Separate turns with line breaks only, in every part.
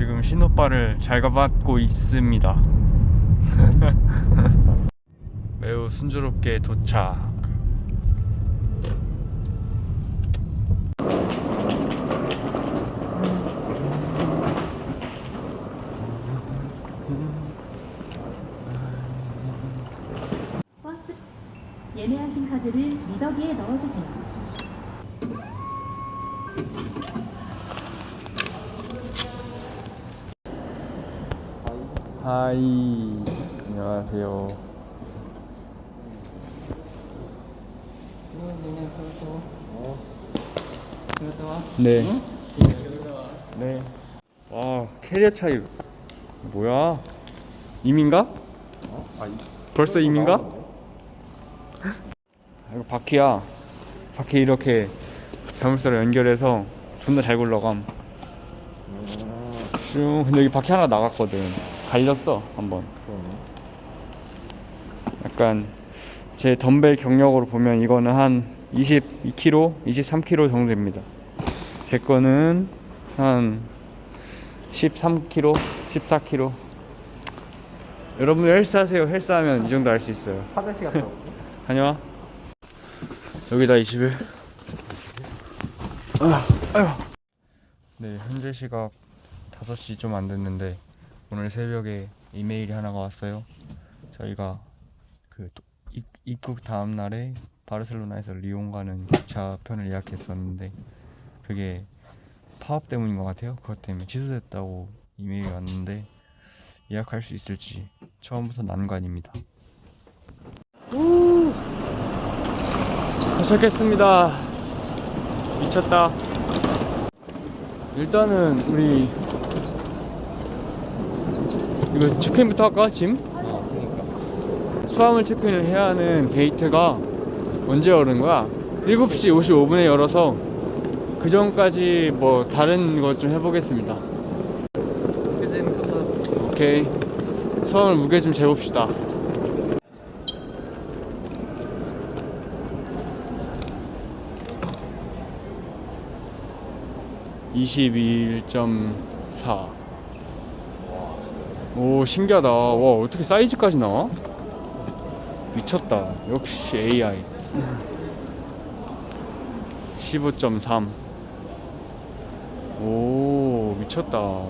지금 신호빠를 잘 가받고 있습니다. 매우 순조롭게 도착.
버스 예매하신 카드를 미더기에 넣어주세요.
하이. 안녕하세요. 네. 네. 와 캐리어 차이 뭐야? 임인가? 벌써 임인가? 아, 이거 바퀴야. 바퀴 이렇게 자물쇠로 연결해서 존나 잘 굴러감. 슝. 근데 여기 바퀴 하나 나갔거든. 갈렸어 한번. 약간 제 덤벨 경력으로 보면 이거는 한 22kg, 23kg 정도 됩니다. 제 거는 한 13kg, 14kg. 여러분 헬스하세요. 헬스하면 이 정도 할 수 있어요.
화장실 갔다 올게.
다녀와. 여기다 21. 아, 아유. 네, 현재 시각 5시 좀 안 됐는데 오늘 새벽에 이메일이 하나가 왔어요. 저희가 그 입국 다음 날에 바르셀로나에서 리옹 가는 기차 편을 예약했었는데 그게 파업 때문인 것 같아요. 그것 때문에 취소됐다고 이메일이 왔는데 예약할 수 있을지 처음부터 난관입니다. 우! 도착했습니다. 미쳤다. 일단은 우리 이거 체크인부터 할까? 짐? 수화물 체크인을 해야 하는 게이트가 언제 열는 거야? 7시 55분에 열어서 그 전까지 뭐 다른 것 좀 해보겠습니다. 오케이. 수화물 무게 좀 재봅시다. (21.4) 오 신기하다. 와 어떻게 사이즈까지 나와? 미쳤다. 역시 AI 15.3오 미쳤다.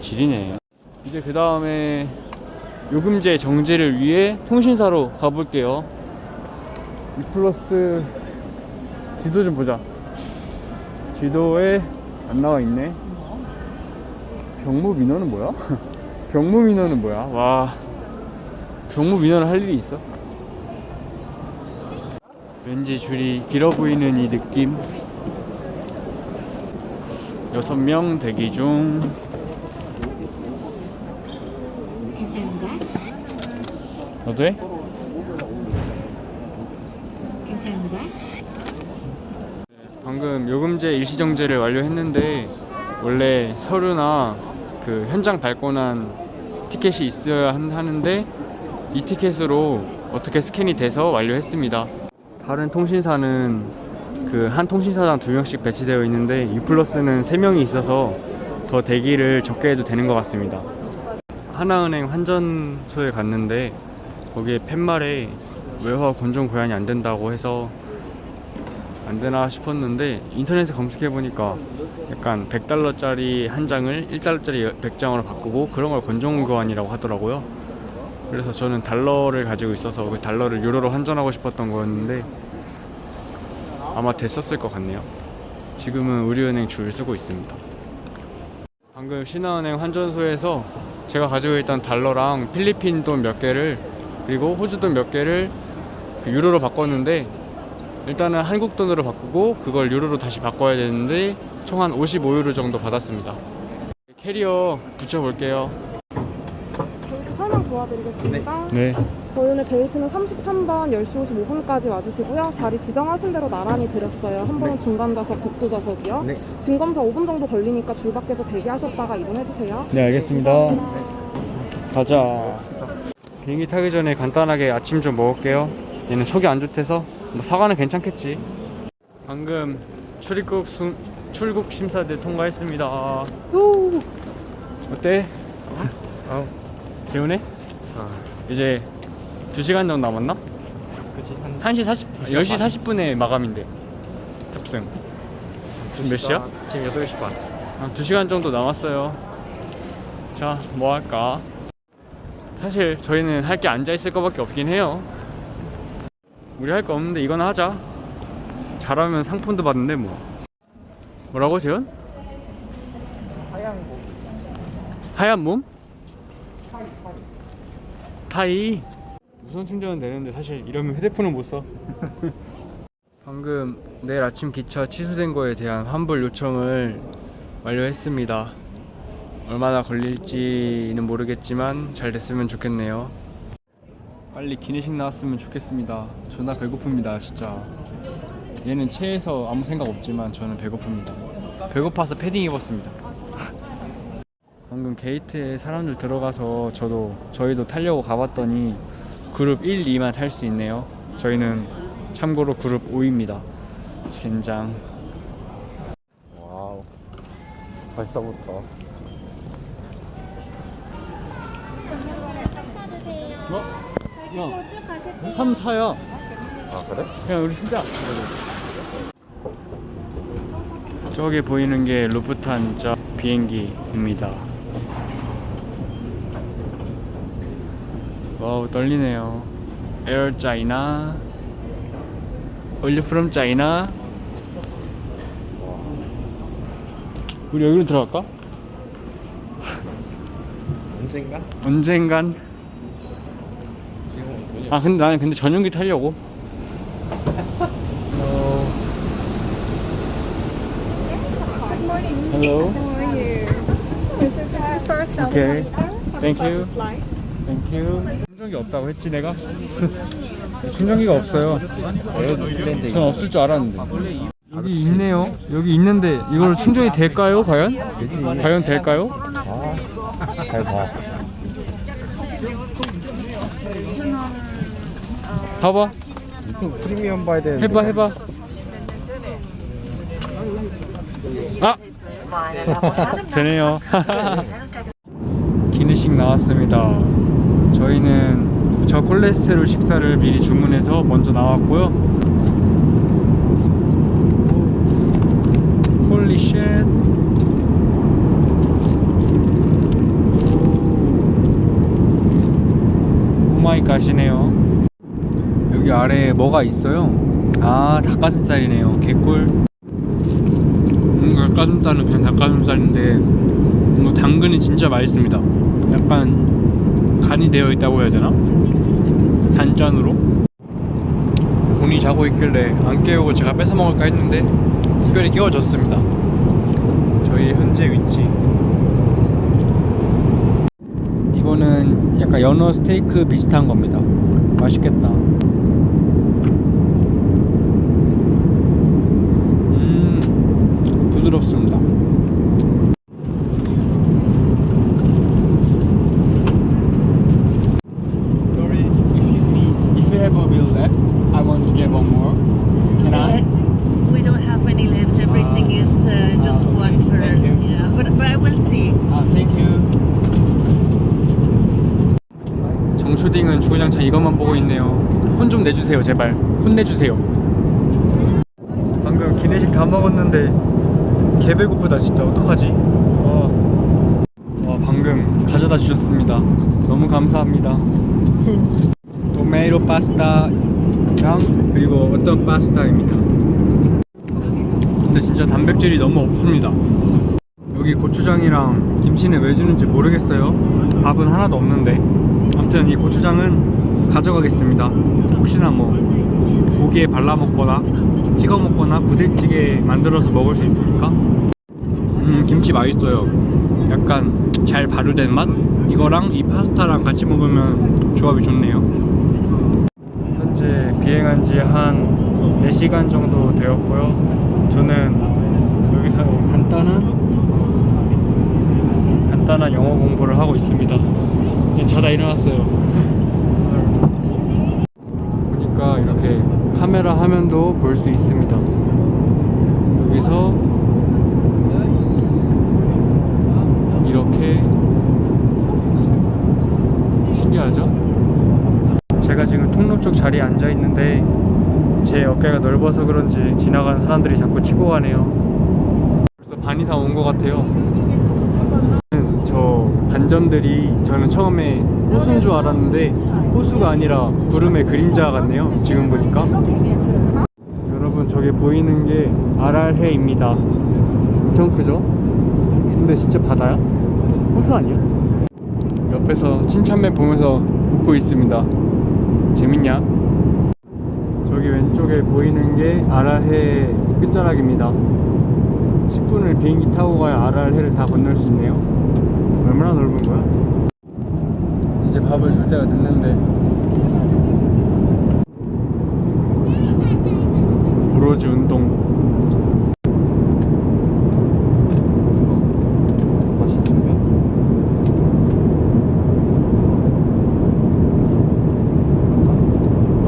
지리네. 이제 그 다음에 요금제 정지를 위해 통신사로 가볼게요. 이 플러스 지도 좀 보자. 지도에 안 나와 있네. 병무 민원은 뭐야? 병무 민원은 뭐야? 와 병무 민원을 할 일이 있어? 왠지 줄이 길어 보이는 이 느낌 여섯 명 대기 중. 너도 해? 방금 요금제 일시정지를 완료했는데 원래 서류나 그 현장 발권한 티켓이 있어야 한- 하는데 이 티켓으로 어떻게 스캔이 돼서 완료했습니다. 다른 통신사는 그 한 통신사당 두 명씩 배치되어 있는데 유플러스는 세 명이 있어서 더 대기를 적게 해도 되는 것 같습니다. 하나은행 환전소에 갔는데 거기에 팻말에 외화 건전 고안이 안 된다고 해서 안 되나 싶었는데 인터넷에 검색해 보니까 약간 100달러짜리 한 장을 1달러짜리 100장으로 바꾸고 그런 걸 건종 교환이라고 하더라고요. 그래서 저는 달러를 가지고 있어서 그 달러를 유로로 환전하고 싶었던 거였는데 아마 됐었을 것 같네요. 지금은 우리은행 줄 쓰고 있습니다. 방금 신한은행 환전소에서 제가 가지고 있던 달러랑 필리핀 돈 몇 개를 그리고 호주 돈 몇 개를 그 유로로 바꿨는데 일단은 한국 돈으로 바꾸고 그걸 유로로 다시 바꿔야 되는데 총 한 55유로 정도 받았습니다. 캐리어 붙여볼게요.
저희도 설명 도와드리겠습니다.
네.
저희 오늘 데이트는 33번 10시 55분까지 와주시고요. 자리 지정하신 대로 나란히 드렸어요. 한 번은 중간 좌석, 복도 좌석이요.
네.
짐 검사 5분 정도 걸리니까 줄 밖에서 대기하셨다가 이동해주세요.
네, 알겠습니다. 가자. 비행기 타기 전에 간단하게 아침 좀 먹을게요. 얘는 속이 안 좋대서 뭐 사과는 괜찮겠지. 방금 출입국 수, 출국 심사대 통과했습니다.
요!
어때?
어.
개운해?
아,
이제 2시간 정도 남았나?
그치 한
1시 40, 10시 40분에 마감인데 탑승 지금 몇 시야?
지금 8시 반.
아, 2시간 정도 남았어요 자 뭐 할까? 사실 저희는 할 게 앉아있을 거밖에 없긴 해요 우리 할 거 없는데 이거나 하자 잘하면 상품도 받는데 뭐 뭐라고 재현?
하얀 거.
하얀 몸? 타이 무선 충전은 되는데 사실 이러면 휴대폰을 못 써. 방금 내일 아침 기차 취소된 거에 대한 환불 요청을 완료했습니다. 얼마나 걸릴지는 모르겠지만 잘 됐으면 좋겠네요. 빨리 기내식 나왔으면 좋겠습니다. 존나 배고픕니다, 진짜. 얘는 체해서 아무 생각 없지만 저는 배고픕니다. 배고파서 패딩 입었습니다. 방금 게이트에 사람들 들어가서 저도 저희도 타려고 가봤더니 그룹 1, 2만 탈 수 있네요. 저희는 참고로 그룹 5입니다. 젠장.
와우. 벌써부터.
어? 야, 3, 4야.
아, 그래?
그냥 우리 진짜. 저기 보이는 게 루프탄자 비행기입니다. 와우 떨리네요. China. Are you from China? 우리 여기로 들어갈까?
언젠가?
언젠간. 아 근데 나는 근데 전용기 타려고. Hello.
How are you? This is the first
Okay.
element, sir.
Thank you.
flight.
땡큐. 충전기 없다고 했지 내가? 충전기가 없어요. 전 없을 줄 알았는데. 여기 있네요. 여기 있는데 이걸 충전이 될까요? 과연? 과연 될까요?
아, 잘 봐.
봐봐.
프리미엄 봐야 되는데.
해봐 해봐. 아 되네요. 기내식 나왔습니다. 저희는 저 콜레스테롤 식사를 미리 주문해서 먼저 나왔고요. 홀리 쉣. 오마이 갓이네요. 아래에 뭐가 있어요? 아 닭가슴살이네요. 개꿀. 음, 닭가슴살은 그냥 닭가슴살인데 이거 당근이 진짜 맛있습니다. 약간 간이 되어 있다고 해야 되나? 단짠으로. 본이 자고 있길래 안 깨우고 제가 뺏어 먹을까 했는데 특별히 깨워줬습니다. 저희 현재 위치. 이거는 약간 연어 스테이크 비슷한 겁니다. 맛있겠다. 음, 부드럽습니다. Sorry, excuse me. If you have a bill left, I want to get one more. Can I?
We don't have any left. Everything is uh, just
Ah,
one per.
thank you.
Yeah, but but I will see.
아, thank you. 주구장창 이것만 보고 있네요. 혼 좀 내주세요, 제발. 혼 내주세요. 방금 기내식 다 먹었는데 개 배고프다 진짜 어떡하지? 와, 와 방금 가져다 주셨습니다. 너무 감사합니다. 토메이로 파스타랑 그리고 어떤 파스타입니다. 근데 진짜 단백질이 너무 없습니다. 여기 고추장이랑 김치는 왜 주는지 모르겠어요. 밥은 하나도 없는데. 아무튼 이 고추장은 가져가겠습니다. 혹시나 뭐 고기에 발라 먹거나 찍어 먹거나 부대찌개 만들어서 먹을 수 있으니까. 음, 김치 맛있어요. 약간 잘 발효된 맛? 이거랑 이 파스타랑 같이 먹으면 조합이 좋네요. 현재 비행한 지 한 4시간 정도 되었고요. 저는 여기서 간단한 간단한 영어 공부를 하고 있습니다. 자다 일어났어요. 보니까 이렇게 카메라 화면도 볼 수 있습니다. 여기서 이렇게 신기하죠? 제가 지금 통로 쪽 자리에 앉아 있는데 제 어깨가 넓어서 그런지 지나가는 사람들이 자꾸 치고 가네요. 벌써 반 이상 온 것 같아요. 저 반점들이 저는 처음에 호수인 줄 알았는데 호수가 아니라 구름의 그림자 같네요. 지금 보니까. 여러분 저기 보이는 게 아랄해입니다. 엄청 크죠? 근데 진짜 바다야? 호수 아니야? 옆에서 칭찬맨 보면서 웃고 있습니다. 재밌냐? 저기 왼쪽에 보이는 게 아랄해 끝자락입니다. 10분을 비행기 타고 가야 아랄해를 다 건널 수 있네요. 얼마나 넓은 거야? 이제 밥을 줄 때가 됐는데 오로지 운동
맛있는데?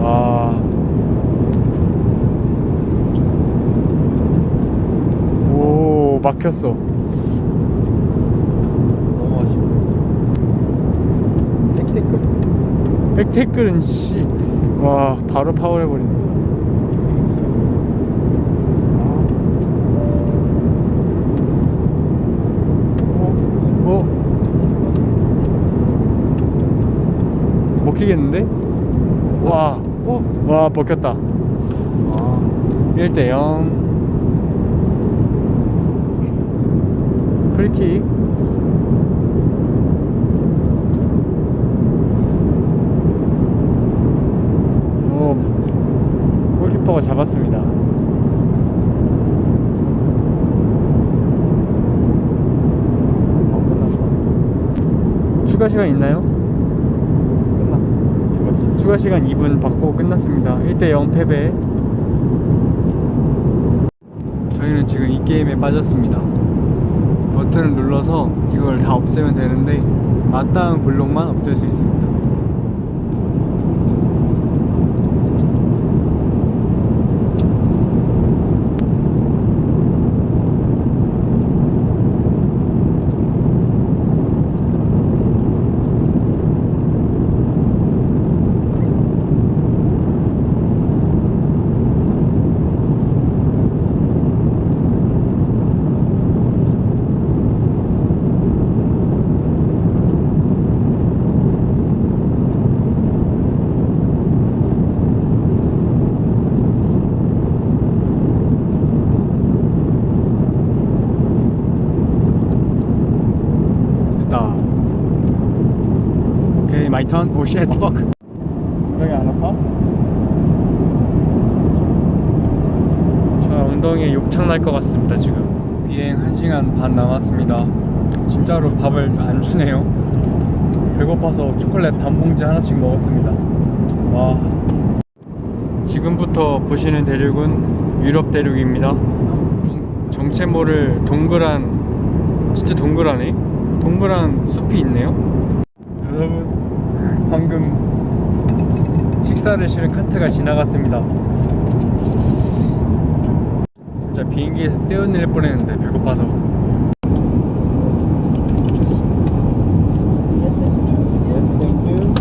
와. 오, 막혔어.
너무 아쉽네.
택테클. 백테클은 씨. 와, 바로 파울해 버리네. 어? 먹히겠는데? 와, 어? 와, 먹혔다.
아,
1대 0 프리킥 오 골키퍼가 잡았습니다
어.
추가 시간 있나요?
끝났어. 죽었어.
추가 시간 2분 받고 끝났습니다 1대 0 패배 저희는 지금 이 게임에 빠졌습니다 버튼을 눌러서 이걸 다 없애면 되는데 맞다운 블록만 없앨 수 있습니다 오케이 마이 턴 오쉣. 퍽 엉덩이 안 아파? 저 엉덩이에 욕창 날 것 같습니다 지금. 비행 1시간 반 남았습니다. 진짜로 밥을 안 주네요. 배고파서 초콜릿 반 봉지 하나씩 먹었습니다. 와. 지금부터 보시는 대륙은 유럽 대륙입니다. 정- 정체 모를 동그란 진짜 동그라네? 동그란 숲이 있네요. 여러분 방금 식사를 실은 카트가 지나갔습니다. 진짜 비행기에서 떼어낼 뻔했는데 배고파서
Yes, thank you.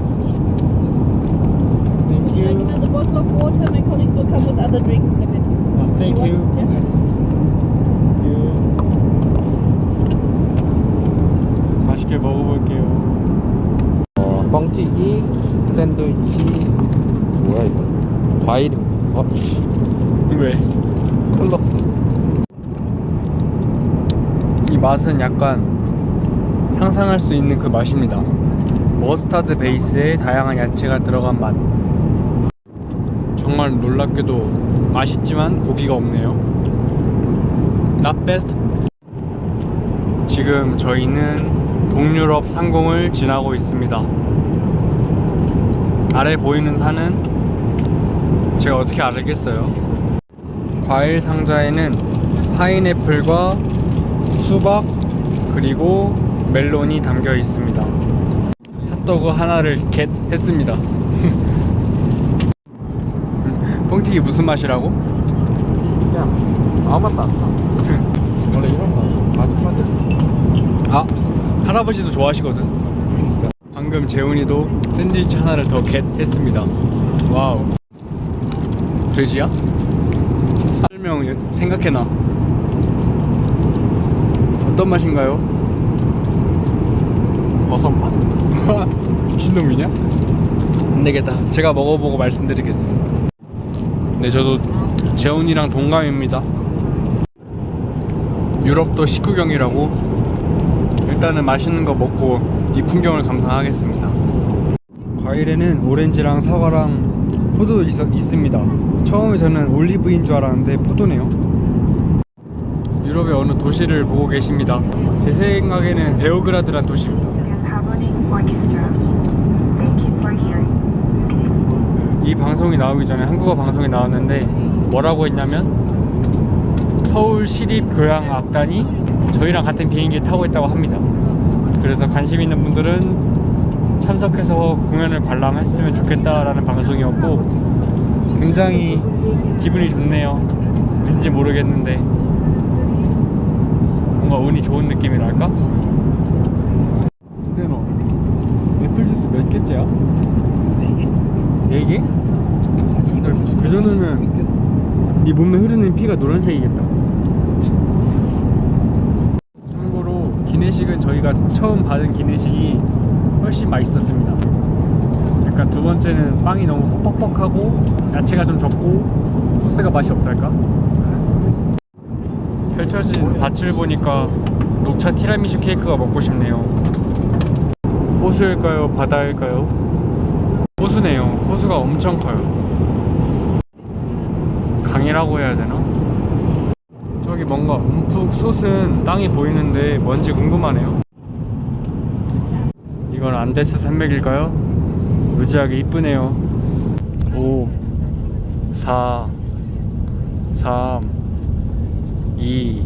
Thank
Would you like another bottle of water? My colleagues will come with other drinks in a bit.
아, thank
You
you.
want- yeah?
맛있게 먹어볼게요
어, 뻥튀기, 샌드위치, 뭐야 이거? 과일, 어, 씨,
왜?
클러스.
이 맛은 약간 상상할 수 있는 그 맛입니다. 머스타드 베이스에 다양한 야채가 들어간 맛. 정말 놀랍게도 맛있지만 고기가 없네요. Not bad. 지금 저희는 동유럽 상공을 지나고 있습니다. 아래 보이는 산은 제가 어떻게 알겠어요? 과일 상자에는 파인애플과 수박 그리고 멜론이 담겨 있습니다. 핫도그 하나를 겟 했습니다. 뻥튀기 무슨 맛이라고?
그냥 아무 맛도 안 나. 원래 이런 거 아줌마들이
아 할아버지도 좋아하시거든.
그러니까
방금 방금 재훈이도 샌드위치 하나를 더 겟 했습니다. 와우. 돼지야? 설명 생각해놔. 어떤 맛인가요?
버섯 맛.
미친놈이냐? 안 되겠다. 제가 먹어보고 말씀드리겠습니다. 네, 저도 재훈이랑 동감입니다. 유럽도 식구경이라고 일단은 맛있는 거 먹고 이 풍경을 감상하겠습니다. 과일에는 오렌지랑 사과랑 포도 있, 있습니다. 처음에 저는 올리브인 줄 알았는데 포도네요. 유럽의 어느 도시를 보고 계십니다. 제 생각에는 베오그라드란 도시입니다. 이 방송이 나오기 전에 한국어 방송이 나왔는데 뭐라고 했냐면 서울 시립교향악단이 저희랑 같은 비행기를 타고 있다고 합니다. 그래서 관심 있는 분들은 참석해서 공연을 관람했으면 좋겠다라는 방송이었고 굉장히 기분이 좋네요. 왠지 모르겠는데 뭔가 운이 좋은 느낌이랄까? 근데 너 애플 주스 몇 개째야? 네 개? 그 정도면 네 몸에 흐르는 피가 노란색이겠다. 참고로 기내식은 저희가 처음 받은 기내식이 훨씬 맛있었습니다. 약간 두 번째는 빵이 너무 뻑뻑하고 야채가 좀 적고 소스가 맛이 없달까? 펼쳐진 밭을 보니까 녹차 티라미슈 케이크가 먹고 싶네요. 호수일까요? 바다일까요? 호수네요. 호수가 엄청 커요. 강이라고 해야 되나? 저기 뭔가 움푹 솟은 땅이 보이는데 뭔지 궁금하네요. 이건 안데스 산맥일까요? 무지하게 이쁘네요. 5, 4, 3, 2,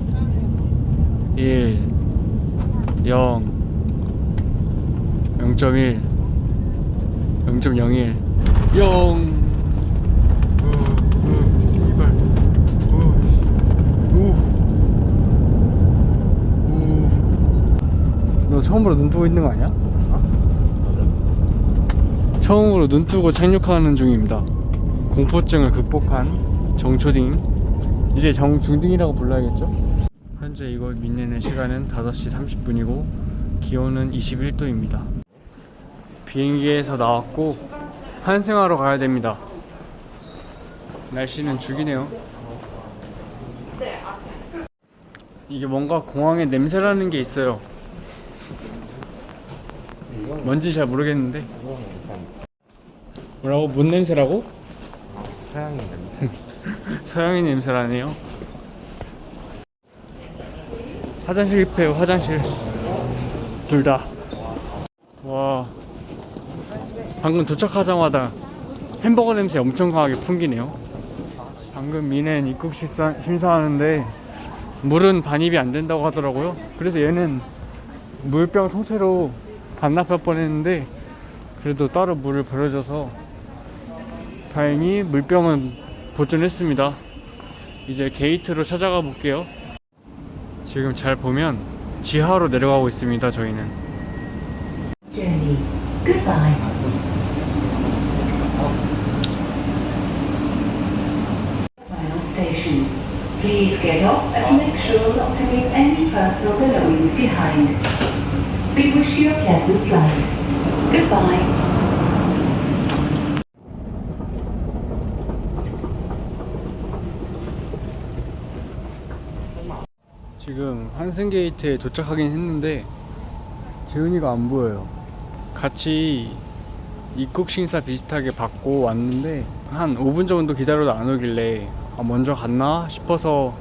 1, 0, 0.1, 0.01, 0. 너 처음으로 눈 뜨고 있는 거 아니야? 처음으로 눈 뜨고 착륙하는 중입니다. 공포증을 극복한 정초딩. 이제 정중딩이라고 불러야겠죠? 현재 이곳 민내의 시간은 5시 30분이고 기온은 21도입니다. 비행기에서 나왔고 환승하러 가야 됩니다. 날씨는 죽이네요. 이게 뭔가 공항에 냄새라는 게 있어요. 뭔지 잘 모르겠는데. 뭐라고? 뭔 냄새라고?
서양인 냄새.
서양인 냄새라네요. 화장실 급해요, 화장실. 둘 다. 와. 방금 도착하자마자 햄버거 냄새 엄청 강하게 풍기네요. 방금 미넨 입국 심사, 심사하는데 물은 반입이 안 된다고 하더라고요. 그래서 얘는 물병 통째로 반납할 뻔했는데 그래도 따로 물을 버려줘서 다행히 물병은 보존했습니다. 이제 게이트로 찾아가 볼게요. 지금 잘 보면 지하로 내려가고 있습니다. 저희는.
Journey. Goodbye.
Final station. Please get off and make sure not to leave any personal belongings behind. We wish you a pleasant flight. Goodbye.
지금 환승 게이트에 도착하긴 했는데 재훈이가 안 보여요. 같이 입국 심사 비슷하게 받고 왔는데 한 5분 정도 기다려도 안 오길래 아, 먼저 갔나 싶어서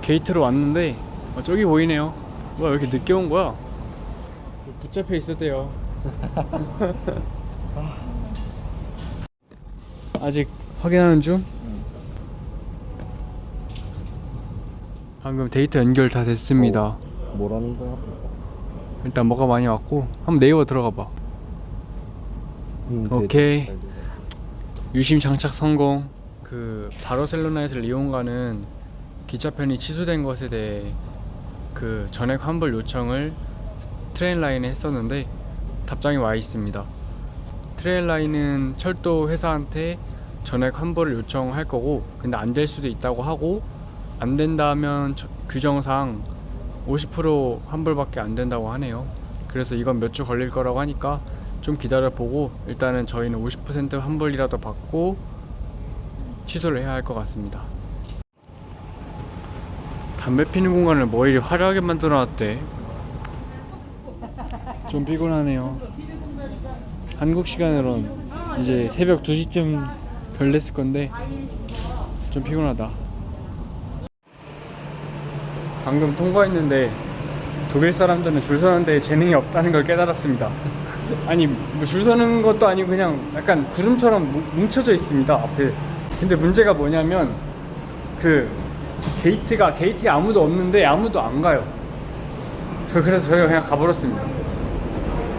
게이트로 왔는데 어, 저기 보이네요. 뭐야 왜 이렇게 늦게 온 거야? 붙잡혀 있었대요. 아직 확인하는 중? 방금 데이터 연결 다 됐습니다.
뭐라는 거야?
일단 뭐가 많이 왔고 한번 네이버 들어가 봐.
음,
오케이.
네.
유심 장착 성공. 그 바르셀로나에서 리옹 가는 기차편이 취소된 것에 대해 그 전액 환불 요청을 트레인 라인에 했었는데 답장이 와 있습니다. 트레일라인은 철도 회사한테 전액 환불을 요청할 거고 근데 안 될 수도 있다고 하고 안 된다면 저- 규정상 50% 환불밖에 안 된다고 하네요. 그래서 이건 몇 주 걸릴 거라고 하니까 좀 기다려 보고 일단은 저희는 50% 환불이라도 받고 취소를 해야 할 것 같습니다. 담배 피는 공간을 뭐 이리 화려하게 만들어 놨대. 좀 피곤하네요. 한국 시간으론 이제 새벽 2시쯤 덜 됐을 건데 좀 피곤하다. 방금 통과했는데 독일 사람들은 줄 서는데 재능이 없다는 걸 깨달았습니다. 아니 뭐 줄 서는 것도 아니고 그냥 약간 구름처럼 뭉- 뭉쳐져 있습니다 앞에. 근데 문제가 뭐냐면 그 게이트가 게이트에 아무도 없는데 아무도 안 가요. 저 그래서 저희가 그냥 가버렸습니다.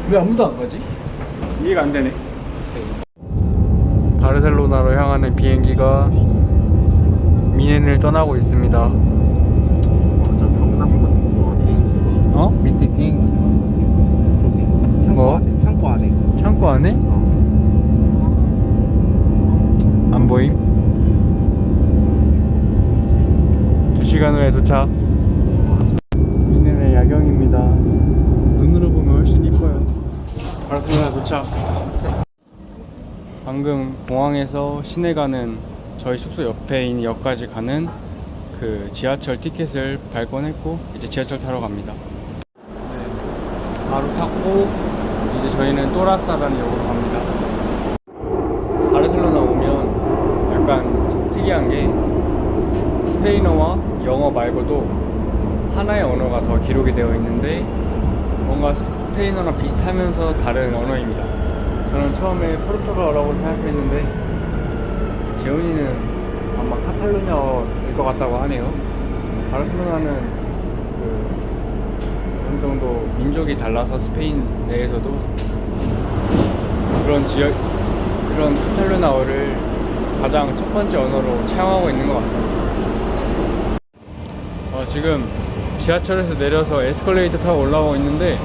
왜 아무도 안 가지? 이해가 안 되네. 바르셀로나로 향하는 비행기가 미넨을 떠나고 있습니다.
저 경남권 있어 비행기
어?
밑에 비행기 저기 창고
뭐?
안에 창고 안에
창고 안에? 안 보임? 2시간 후에 도착. 미넨의 야경입니다. 눈으로 보면 훨씬 이뻐요. 바르셀로나 도착. 방금 공항에서 시내 가는 저희 숙소 옆에 있는 역까지 가는 그 지하철 티켓을 발권했고 이제 지하철 타러 갑니다. 네, 바로 탔고 이제 저희는 또라사라는 역으로 갑니다. 바르셀로나 오면 약간 특이한 게 스페인어와 영어 말고도 하나의 언어가 더 기록이 되어 있는데 뭔가 스페인어랑 비슷하면서 다른 언어입니다. 저는 처음에 포르투갈어라고 생각했는데 재훈이는 아마 카탈루냐어일 것 같다고 하네요. 바르셀로나는 그 어느 정도 민족이 달라서 스페인 내에서도 그런 지역 그런 카탈루나어를 가장 첫 번째 언어로 차용하고 있는 것 같습니다. 어, 지금 지하철에서 내려서 에스컬레이터 타고 올라오고 있는데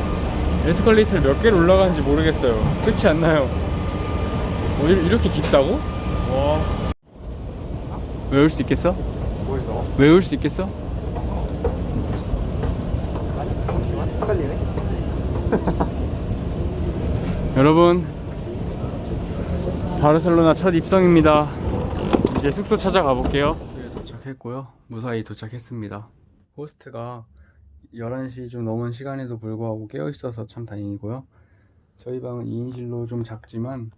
에스컬레이터를 몇 개를 올라가는지 모르겠어요. 끝이 안 나요. 어, 이- 이렇게 깊다고? 와. 외울 수
있겠어?
외울 수 있겠어?
헷갈리네.
여러분 바르셀로나 첫 입성입니다. 이제 숙소 찾아가 볼게요. 도착했고요. 무사히 도착했습니다. 호스트가 11시 좀 넘은 시간에도 불구하고 깨어 있어서 참 다행이고요. 저희 방은 2인실로 좀 작지만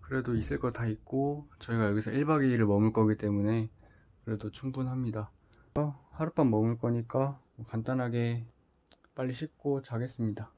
그래도 있을 거 다 있고 저희가 여기서 1박 2일을 머물 거기 때문에 그래도 충분합니다. 하룻밤 머물 거니까 간단하게 빨리 씻고 자겠습니다